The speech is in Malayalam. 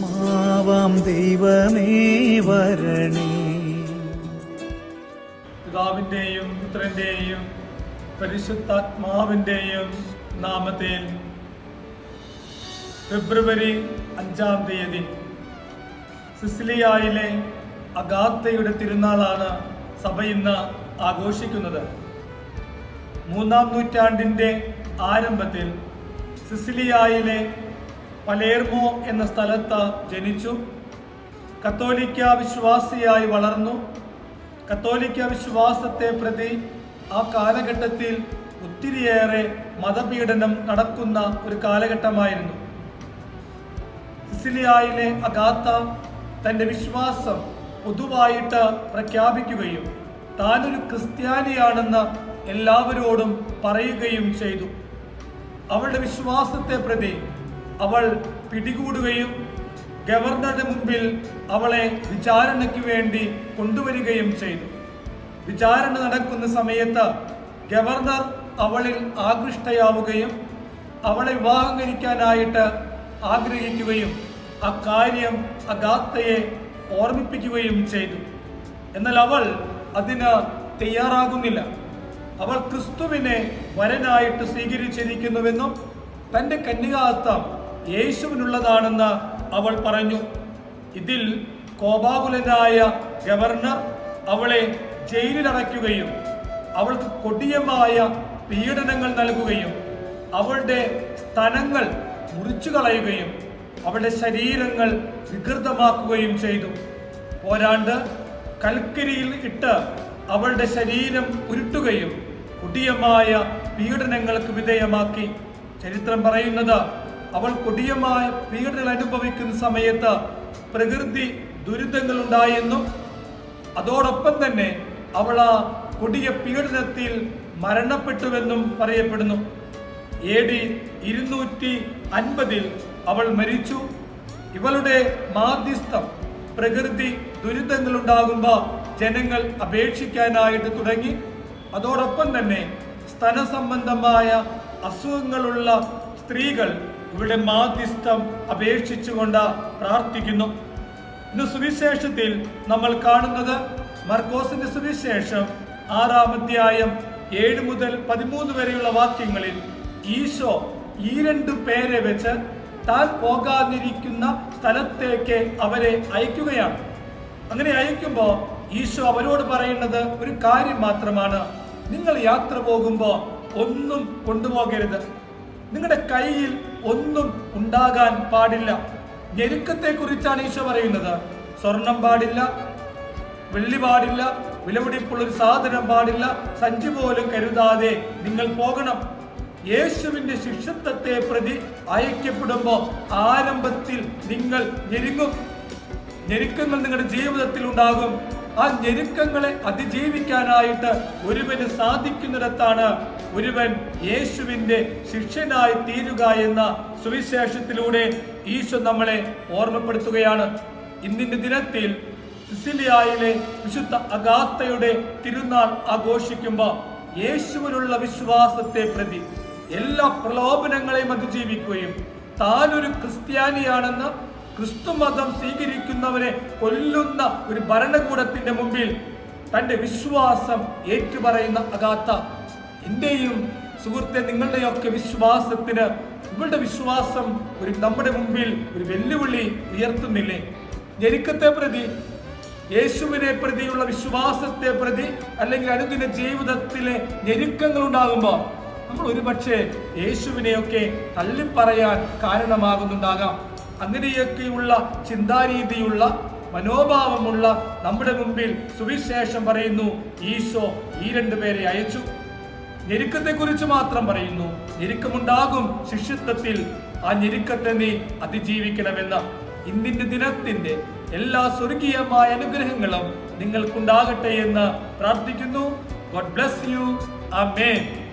മാവാം ദൈവമേ വരണേ. പിതാവിന്റെയും പുത്രന്റെയും പരിശുദ്ധാത്മാവിന്റെയും നാമത്തിൽ ഫെബ്രുവരി അഞ്ചാം തീയതി സിസിലിയായിലെ അഗാത്തയുടെ തിരുനാളാണ് സഭ ഇന്ന് ആഘോഷിക്കുന്നത്. മൂന്നാം നൂറ്റാണ്ടിന്റെ ആരംഭത്തിൽ സിസിലിയായിലെ പലേർമോ എന്ന സ്ഥലത്ത് ജനിച്ചു. കത്തോലിക്ക വിശ്വാസിയായി വളർന്നു. കത്തോലിക്ക വിശ്വാസത്തെ പ്രതി ആ കാലഘട്ടത്തിൽ ഒത്തിരിയേറെ മതപീഡനം നടക്കുന്ന ഒരു കാലഘട്ടമായിരുന്നു. സിസിലിയായിലെ അഗാത്ത തന്റെ വിശ്വാസം പൊതുവായിട്ട് പ്രഖ്യാപിക്കുകയും താനൊരു ക്രിസ്ത്യാനിയാണെന്ന് എല്ലാവരോടും പറയുകയും ചെയ്തു. അവളുടെ വിശ്വാസത്തെ പ്രതി അവൾ പിടികൂടുകയും ഗവർണറുടെ മുമ്പിൽ അവളെ വിചാരണയ്ക്ക് വേണ്ടി കൊണ്ടുവരികയും ചെയ്തു. വിചാരണ നടക്കുന്ന സമയത്ത് ഗവർണർ അവളിൽ ആകൃഷ്ടയാവുകയും അവളെ വിവാഹം കഴിക്കാനായിട്ട് ആഗ്രഹിക്കുകയും അക്കാര്യം കാര്യം അഗാത്തയെ ഓർമ്മിപ്പിക്കുകയും ചെയ്തു. എന്നാൽ അവൾ അതിന് തയ്യാറാകുന്നില്ല. അവൾ ക്രിസ്തുവിനെ വരനായിട്ട് സ്വീകരിച്ചിരിക്കുന്നുവെന്നും തന്റെ കന്യകാത്വം യേശുവിനുള്ളതാണെന്ന് അവൾ പറഞ്ഞു. ഇതിൽ കോപാകുലനായ ഗവർണർ അവളെ ജയിലിലടയ്ക്കുകയും അവൾക്ക് കൊടിയമായ പീഡനങ്ങൾ നൽകുകയും അവളുടെ സ്ഥലങ്ങൾ മുറിച്ചു കളയുകയും അവളുടെ ശരീരങ്ങൾ വികൃതമാക്കുകയും ചെയ്തു. പോരാണ്ട് കൽക്കരിയിൽ ഇട്ട് അവളുടെ ശരീരം ഉരുട്ടുകയും കുടിയമായ പീഡനങ്ങൾക്ക് വിധേയമാക്കി. ചരിത്രം പറയുന്നത് അവൾ കൊടിയമായ പീഡനങ്ങൾ അനുഭവിക്കുന്ന സമയത്ത് പ്രകൃതി ദുരിതങ്ങൾ ഉണ്ടായെന്നും അതോടൊപ്പം തന്നെ അവൾ ആ കൊടിയ പീഡനത്തിൽ മരണപ്പെട്ടുവെന്നും പറയപ്പെടുന്നു. എ ഡി ഇരുന്നൂറ്റി അൻപതിൽ അവൾ മരിച്ചു. ഇവളുടെ മാധ്യസ്ഥം പ്രകൃതി ദുരിതങ്ങൾ ഉണ്ടാകുമ്പോൾ ജനങ്ങൾ അപേക്ഷിക്കാനായിട്ട് തുടങ്ങി. അതോടൊപ്പം തന്നെ സ്തന സംബന്ധമായ അസുഖങ്ങളുള്ള സ്ത്രീകൾ ഇവിടെ മാധ്യസ്ഥം അപേക്ഷിച്ചുകൊണ്ട് പ്രാർത്ഥിക്കുന്നു. ഇന്ന് സുവിശേഷത്തിൽ നമ്മൾ കാണുന്നത് മർക്കോസിന്റെ സുവിശേഷം ആറാം അധ്യായം ഏഴ് മുതൽ പതിമൂന്ന് വരെയുള്ള വാക്യങ്ങളിൽ ഈശോ ഈ രണ്ടു പേരെ വെച്ച് താൻ പോകാതിരിക്കുന്ന സ്ഥലത്തേക്ക് അവരെ അയക്കുകയാണ്. അങ്ങനെ അയക്കുമ്പോൾ ഈശോ അവരോട് പറയുന്നത് ഒരു കാര്യം മാത്രമാണ്. നിങ്ങൾ യാത്ര പോകുമ്പോൾ ഒന്നും കൊണ്ടുപോകരുത്. നിങ്ങളുടെ കയ്യിൽ ഒന്നും ഉണ്ടാകാൻ പാടില്ല. ഞെരുക്കത്തെ കുറിച്ചാണ് ഈശോ പറയുന്നത്. സ്വർണം പാടില്ല വെള്ളി പാടില്ല വിലപിടിപ്പുള്ള ഒരു സാധനം പാടില്ല. സഞ്ചി പോലും കരുതാതെ നിങ്ങൾ പോകണം. യേശുവിന്റെ ശിക്ഷത്വത്തെ പ്രതി അയക്കപ്പെടുമ്പോൾ ആരംഭത്തിൽ നിങ്ങൾ ഞെരുങ്ങും. ഞെരുക്കങ്ങൾ നിങ്ങളുടെ ജീവിതത്തിൽ ഉണ്ടാകും. ആ ഞെരുക്കങ്ങളെ അതിജീവിക്കാനായിട്ട് ഒരുവന് സാധിക്കുന്നിടത്താണ് ഒരുവൻ യേശുവിന്റെ ശിഷ്യനായി തീരുക എന്ന സുവിശേഷത്തിലൂടെ ഈശോ നമ്മളെ ഓർമ്മപ്പെടുത്തുകയാണ്. ഇന്നിന്റെ ദിനത്തിൽ സിസിലിയായിലെ വിശുദ്ധ അഗാത്തയുടെ തിരുനാൾ ആഘോഷിക്കുമ്പോൾ യേശുവിനുള്ള വിശ്വാസത്തെ പ്രതി എല്ലാ പ്രലോഭനങ്ങളെയും അതിജീവിക്കുകയും താനൊരു ക്രിസ്ത്യാനിയാണെന്ന് ക്രിസ്തുമതം സ്വീകരിക്കുന്നവരെ കൊല്ലുന്ന ഒരു ഭരണകൂടത്തിന്റെ മുമ്പിൽ തന്റെ വിശ്വാസം ഏറ്റുപറയുന്ന അഗാത്ത എന്റെയും സുഹൃത്തെ നിങ്ങളുടെയൊക്കെ വിശ്വാസത്തിന് ഇവളുടെ വിശ്വാസം ഒരു നമ്മുടെ മുമ്പിൽ ഒരു വെല്ലുവിളി ഉയർത്തുന്നില്ലേ? ഞെരുക്കത്തെ പ്രതി യേശുവിനെ പ്രതിയുള്ള വിശ്വാസത്തെ പ്രതി അല്ലെങ്കിൽ അനുദിന ജീവിതത്തിലെ ഞെരുക്കങ്ങൾ ഉണ്ടാകുമ്പോൾ നമ്മൾ ഒരുപക്ഷെ യേശുവിനെയൊക്കെ തള്ളിപ്പറയാൻ കാരണമാകുന്നുണ്ടാകാം. അങ്ങനെയൊക്കെയുള്ള ചിന്താരീതിയുള്ള മനോഭാവമുള്ള നമ്മുടെ മുമ്പിൽ സുവിശേഷം പറയുന്നു ഈശോ ഈ രണ്ടുപേരെ അയച്ചു. ഞെരുക്കത്തെ കുറിച്ച് മാത്രം പറയുന്നു. ഞെരുക്കമുണ്ടാകും ശിഷ്യത്വത്തിൽ. ആ ഞെരുക്കത്തെ നീ അതിജീവിക്കണമെന്ന് ഇന്നിന്റെ ദിനത്തിന്റെ എല്ലാ സ്വർഗീയമായ അനുഗ്രഹങ്ങളും നിങ്ങൾക്കുണ്ടാകട്ടെ എന്ന് പ്രാർത്ഥിക്കുന്നു. God bless you amen